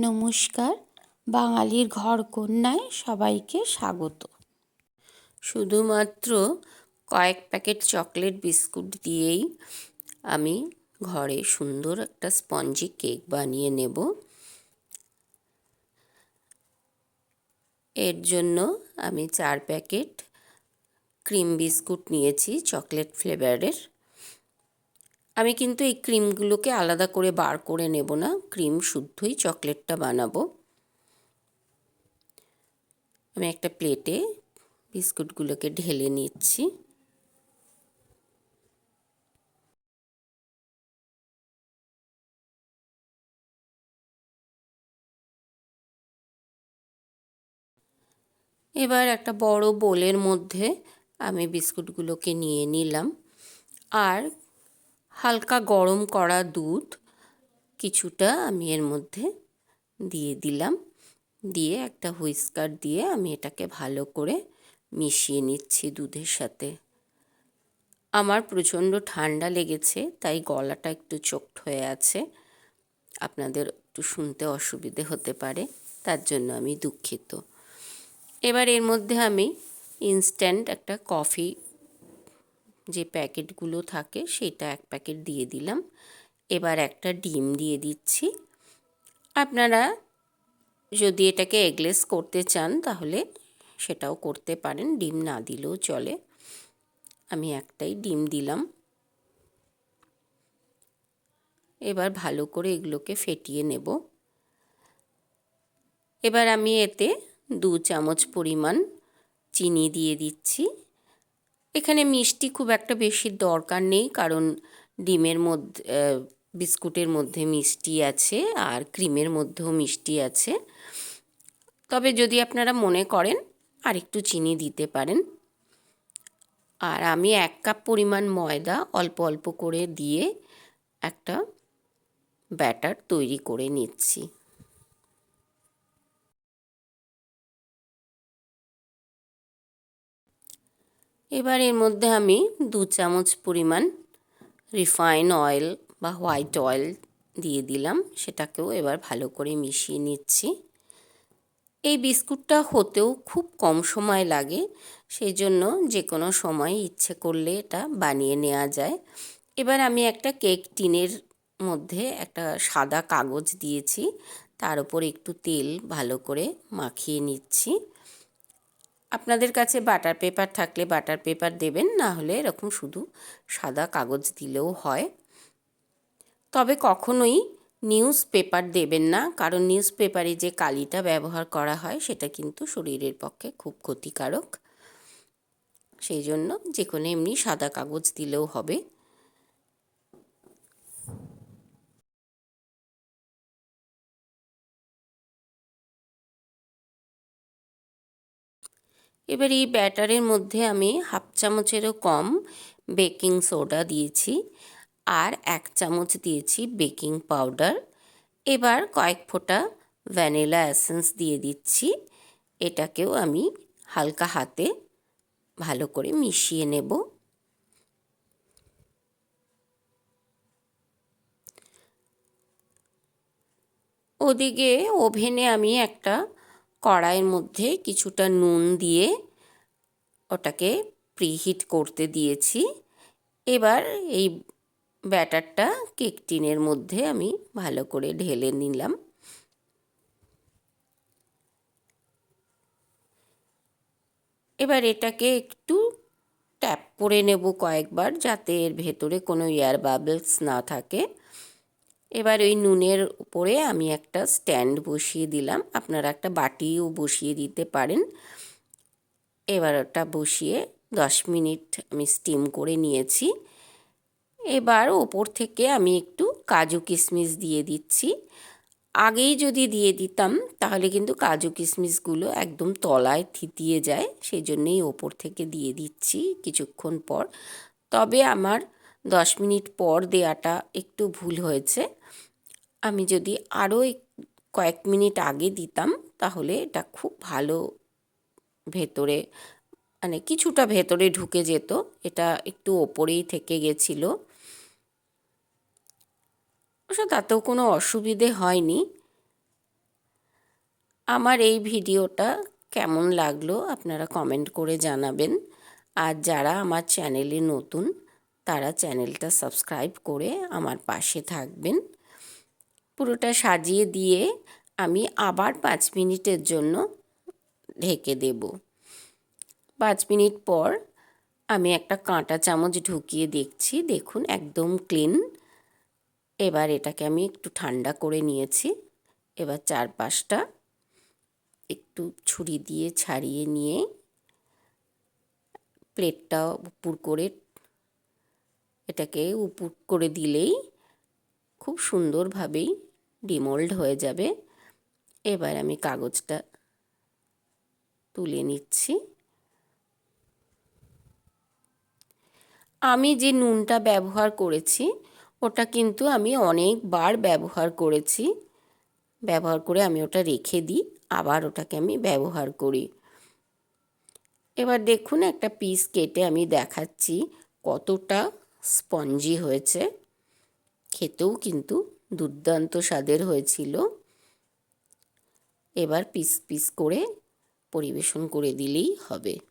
নমস্কার। বাঙালির ঘর কন্যায় সবাইকে স্বাগত। শুধুমাত্র কয়েক প্যাকেট চকলেট বিস্কুট দিয়েই আমি ঘরে সুন্দর একটা স্পঞ্জি কেক বানিয়ে নেব। এর জন্য আমি চার প্যাকেট ক্রিম বিস্কুট নিয়েছি চকলেট ফ্লেভারের। আমি কিন্তু এই ক্রিমগুলোকে আলাদা করে বার করে নেব না। ক্রিম শুদ্ধই চকলেটটা বানাবো। আমি একটা প্লেটে বিস্কুটগুলোকে ঢেলে নিচ্ছি। এবার একটা বড় বোলের মধ্যে আমি বিস্কুটগুলোকে নিয়ে নিলাম। আর হালকা গরম করা দুধ কিছুটা আমি এর মধ্যে দিয়ে দিলাম। দিয়ে একটা হুইস্কার দিয়ে আমি এটাকে ভালো করে মিশিয়ে নিচ্ছি দুধের সাথে। আমার প্রচণ্ড ঠান্ডা লেগেছে, তাই গলাটা একটু চোখট হয়ে আছে। আপনাদের একটু শুনতে অসুবিধে হতে পারে, তার জন্য আমি দুঃখিত। এবার এর মধ্যে আমি ইনস্ট্যান্ট একটা কফি যে প্যাকেটগুলো থাকে সেটা এক প্যাকেট দিয়ে দিলাম। এবার একটা ডিম দিয়ে দিচ্ছি। আপনারা যদি এটাকে এগলেস করতে চান তাহলে সেটাও করতে পারেন, ডিম না দিলেও চলে। আমি একটাই ডিম দিলাম। এবার ভালো করে এগুলোকে ফেটিয়ে নেব। এবার আমি এতে দু চামচ পরিমাণ চিনি দিয়ে দিচ্ছি। এখানে মিষ্টি খুব একটা বেশি দরকার নেই, কারণ ডিমের মধ্যে বিস্কুটের মধ্যে মিষ্টি আছে আর ক্রিমের মধ্যেও মিষ্টি আছে। তবে যদি আপনারা মনে করেন আর একটু চিনি দিতে পারেন। আর আমি এক কাপ পরিমাণ ময়দা অল্প অল্প করে দিয়ে একটা ব্যাটার তৈরি করে নিচ্ছি। এবার এর মধ্যে আমি দু চামচ পরিমাণ রিফাইন অয়েল বা হোয়াইট অয়েল দিয়ে দিলাম। সেটাকেও এবার ভালো করে মিশিয়ে নিচ্ছি। এই বিস্কুটটা হতেও খুব কম সময় লাগে সেই জন্য যে কোনো সময় ইচ্ছে করলে এটা বানিয়ে নেওয়া যায়। এবার আমি একটা কেক টিনের মধ্যে একটা সাদা কাগজ দিয়েছি, তার উপর একটু তেল ভালো করে মাখিয়ে নিচ্ছি। আপনাদের কাছে বাটার পেপার থাকলে বাটার পেপার দেবেন, না হলে এরকম শুধু সাদা কাগজ দিলেও হয়। তবে কখনোই নিউজ পেপার দেবেন না, কারণ নিউজ পেপারে যে কালিটা ব্যবহার করা হয়, সেটা কিন্তু শরীরের পক্ষে খুব ক্ষতিকারক। সেই জন্য যে কোনো এমনি সাদা কাগজ দিলেও হবে। এবার এই ব্যাটারের মধ্যে আমি হাফ চামচেরও কম বেকিং সোডা দিয়েছি আর এক চামচ দিয়েছি বেকিং পাউডার। এবার কয়েক ফোঁটা ভ্যানিলা অ্যাসেন্স দিয়ে দিচ্ছি। এটাকেও আমি হালকা হাতে ভালো করে মিশিয়ে নেব। ওদিকে ওভেনে আমি একটা কড়াইয়ের মধ্যে কিছুটা নুন দিয়ে ওটাকে প্রিহিট করতে দিয়েছি। এবার এই ব্যাটারটা কেক টিনের মধ্যে আমি ভালো করে ঢেলে নিলাম। এবার এটাকে একটু ট্যাপ করে নেব কয়েকবার যাতে এর ভেতরে কোনো এয়ার বাবলস না থাকে। এবার ওই নুনের উপরে আমি একটা স্ট্যান্ড বসিয়ে দিলাম। আপনারা একটা বাটিও বসিয়ে দিতে পারেন। এবার ওটা বসিয়ে দশ মিনিট আমি স্টিম করে নিয়েছি। এবার ওপর থেকে আমি একটু কাজু কিশমিশ দিয়ে দিচ্ছি। আগেই যদি দিয়ে দিতাম, তাহলে কিন্তু কাজু কিশমিশগুলো একদম তলায় থিতিয়ে যায়। সেই জন্যেই ওপর থেকে দিয়ে দিচ্ছি কিছুক্ষণ পর। তবে আমার দশ মিনিট পর দেয়াটা একটু ভুল হয়েছে। আমি যদি আরও কয়েক মিনিট আগে দিতাম, তাহলে এটা খুব ভালো ভেতরে মানে কিছুটা ভেতরে ঢুকে যেত, এটা একটু ওপরেই থেকে গেছিল। অবশ্য তাতেও কোনো অসুবিধে হয়নি। আমার এই ভিডিওটা কেমন লাগল আপনারা কমেন্ট করে জানাবেন। আর যারা আমার চ্যানেলে নতুন তারা চ্যানেলটা সাবস্ক্রাইব করে আমার পাশে থাকবেন। পুরোটা সাজিয়ে দিয়ে আমি আবার পাঁচ মিনিটের জন্য ঢেকে দেব। পাঁচ মিনিট পর আমি একটা কাঁটা চামচ ঢুকিয়ে দেখছি, দেখুন একদম ক্লিন। এবার এটাকে আমি একটু ঠান্ডা করে নিয়েছি। এবার চারপাশটা একটু ছুরি দিয়ে ছাড়িয়ে নিয়ে প্লেটটা উপর করে এটাকে উপুট করে দিলেই খুব সুন্দরভাবেই ডিমোল্ড হয়ে যাবে। এবার আমি কাগজটা তুলে নিচ্ছি। আমি যে নুনটা ব্যবহার করেছি, ওটা কিন্তু আমি অনেকবার ব্যবহার করেছি। ব্যবহার করে আমি ওটা রেখে দিই, আবার ওটাকে আমি ব্যবহার করি। এবার দেখুন একটা পিস কেটে আমি দেখাচ্ছি কতটা স্পঞ্জি হয়েছে। খেতেও কিন্তু দুর্দান্ত স্বাদের হয়েছিল। এবার পিস পিস করে পরিবেশন করে দিলেই হবে।